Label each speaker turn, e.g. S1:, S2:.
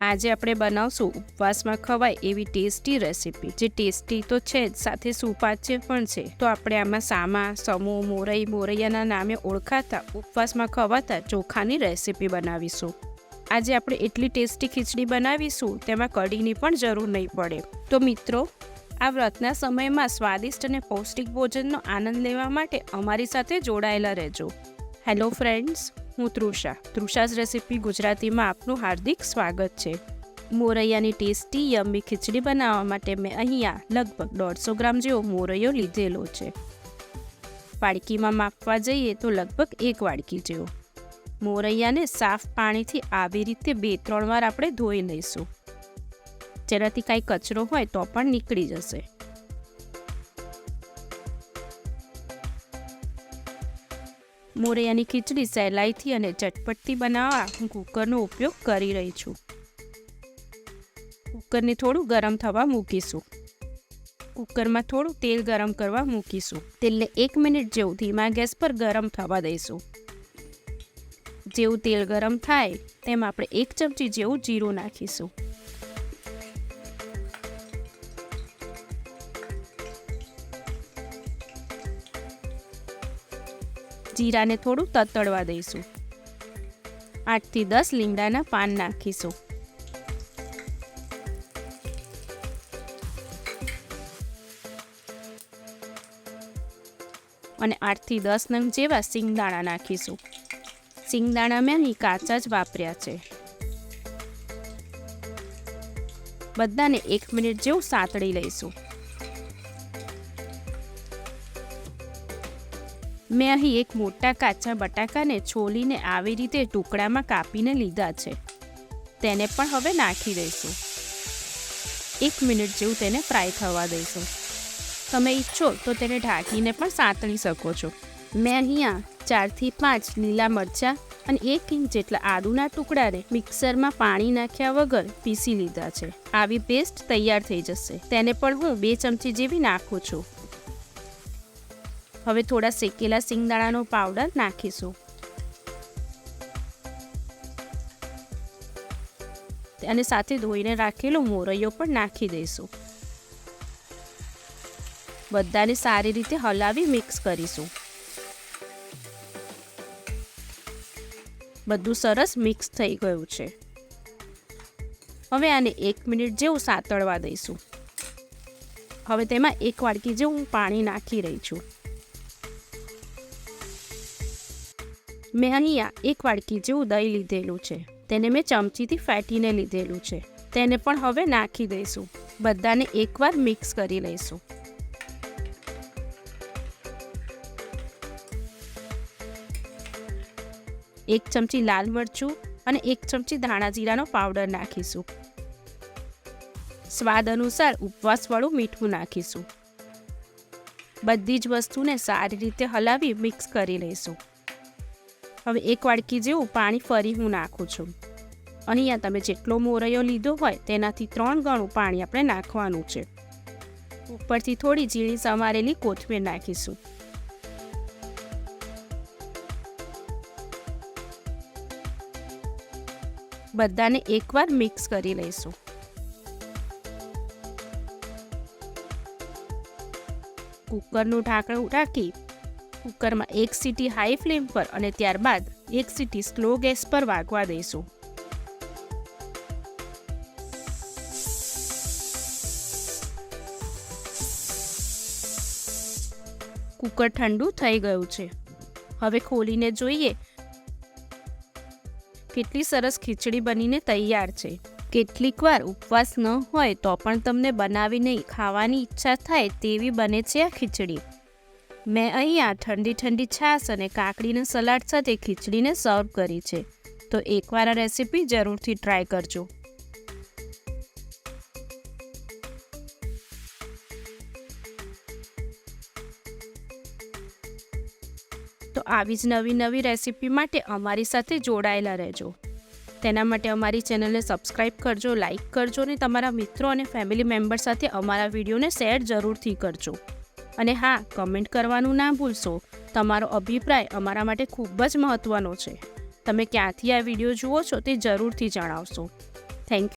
S1: આજે આપણે બનાવશું ઉપવાસમાં ખવાય એવી ટેસ્ટી રેસીપી. જે ટેસ્ટી તો છે જ, સાથે સુપાચ્ય પણ છે. તો આપણે આમાં સામા, સમૂહ, મોરઈ, મોરૈયાના નામે ઓળખાતા ઉપવાસમાં ખવાતા ચોખાની રેસીપી બનાવીશું. આજે આપણે એટલી ટેસ્ટી ખીચડી બનાવીશું, તેમાં કઢીની પણ જરૂર નહીં પડે. તો મિત્રો, આ વ્રતના સમયમાં સ્વાદિષ્ટ અને પૌષ્ટિક ભોજનનો આનંદ લેવા માટે અમારી સાથે જોડાયેલા રહેજો. હેલો ફ્રેન્ડ્સ હું તૃષા. તૃષાસ રેસીપી ગુજરાતીમાં આપનું હાર્દિક સ્વાગત છે. મોરૈયાની ટેસ્ટી યમ્મી ખીચડી બનાવવા માટે મેં અહીંયા લગભગ દોઢસો ગ્રામ જેવો મોરૈયો લીધેલો છે. વાડકીમાં માપવા જઈએ તો લગભગ એક વાડકી જેવો. મોરૈયાને સાફ પાણીથી આવી રીતે બે, ત્રણ વાર આપણે ધોઈ લઈશું. જેનાથી કાંઈ કચરો હોય તો પણ નીકળી જશે. મોરૈયાની ખીચડી સહેલાઈથી અને ચટપટથી બનાવવા હું કુકરનો ઉપયોગ કરી રહી છું. કુકરને થોડું ગરમ થવા મૂકીશું. કુકરમાં થોડું તેલ ગરમ કરવા મૂકીશું. તેલને એક મિનિટ જેવું ધીમા ગેસ પર ગરમ થવા દઈશું. જેવું તેલ ગરમ થાય તેમાં આપણે એક ચમચી જેવું જીરું નાખીશું. જીરાને થોડું તતડવા દઈશું. આઠથી દસ લીમડાના પાન નાખીશું. અને આઠથી દસ નંગ જેવા સિંગદાણા નાખીશું. સિંગદાણા મેં અહીં કાચા જ વાપર્યા છે. બધાને એક મિનિટ જેવું સાતળી લઈશું. મેં અહીં એક મોટા કાચા બટાકાને છોલીને આવી રીતે ટુકડામાં કાપીને લીધા છે. તેને પણ હવે નાખી દઈશું. એક મિનિટ જેવું તેને ફ્રાય થવા દઈશું. તમે ઈચ્છો તો તેને ઢાંકીને પણ સાંતળી શકો છો. મેં અહીંયા ચારથી પાંચ લીલા મરચાં અને એક ઇંચ જેટલા આદુના ટુકડાને મિક્સરમાં પાણી નાખ્યા વગર પીસી લીધા છે. આવી પેસ્ટ તૈયાર થઈ જશે. તેને પણ હું બે ચમચી જેવી નાખું છું. હવે થોડા શેકેલા સિંગદાણાનો પાવડર નાખીશું. અને સાથે ધોઈને રાખેલો મોરૈયો પણ નાખી દઈશું. બધાને સારી રીતે હલાવી મિક્સ કરીશું. બધું સરસ મિક્સ થઈ ગયું છે. હવે આને એક મિનિટ જેવું સાતળવા દઈશું. હવે તેમાં એક વાડકી જેવું પાણી નાખી રહી છું. મેં અહીંયા એક વાડકી જેવું દહીં લીધેલું છે. તેને મેં ચમચીથી ફેટીને લીધેલું છે. તેને પણ હવે નાખી દઈશું. બધાને એકવાર મિક્સ કરી લઈશું. એક ચમચી લાલ મરચું અને એક ચમચી ધાણા જીરાનો પાવડર નાખીશું. સ્વાદ અનુસાર ઉપવાસવાળું મીઠું નાખીશું. બધી જ વસ્તુને સારી રીતે હલાવી મિક્સ કરી લઈશું. હવે એક વાડકી જેવું પાણી ફરી હું નાખું છું. અહીંયા તમે જેટલો મોરૈયો લીધો હોય તેનાથી ત્રણ ગણું પાણી આપણે નાખવાનું છે. ઉપરથી થોડી ઝીણી સમારેલી કોથમીર નાખીશું. બધાને એકવાર મિક્સ કરી લઈશું. કુકરનું ઢાંકણું ઢાંકી કુકરમાં એક સીટી હાઈ ફ્લેમ પર અને ત્યારબાદ એક સીટી સ્લો ગેસ પર વાગવા દઈશું. કુકર ઠંડુ થઈ ગયું છે. હવે ખોલીને જોઈએ કેટલી સરસ ખીચડી બનીને તૈયાર છે. કેટલીક વાર ઉપવાસ ન હોય તો પણ તમને બનાવીને ખાવાની ઈચ્છા થાય તેવી બને છે આ ખીચડી. મેં અહીંયા ઠંડી ઠંડી છાશ અને કાકડીના સલાડ સાથે ખીચડીને સર્વ કરી છે. તો એકવાર આ રેસીપી જરૂરથી ટ્રાય કરજો. તો આવી જ નવી નવી રેસીપી માટે અમારી સાથે જોડાયેલા રહેજો. તેના માટે અમારી ચેનલને સબસ્ક્રાઈબ કરજો લાઇક કરજો અને તમારા મિત્રો અને ફેમિલી મેમ્બર સાથે અમારા વિડીયોને શેર જરૂરથી કરજો. અને હા કમેન્ટ કરવાનું ના ભૂલશો. તમારો અભિપ્રાય અમારા માટે ખૂબ જ મહત્ત્વનો છે. તમે ક્યાંથી આ વીડિયો જુઓ છો તે જરૂરથી જણાવશો. થેન્ક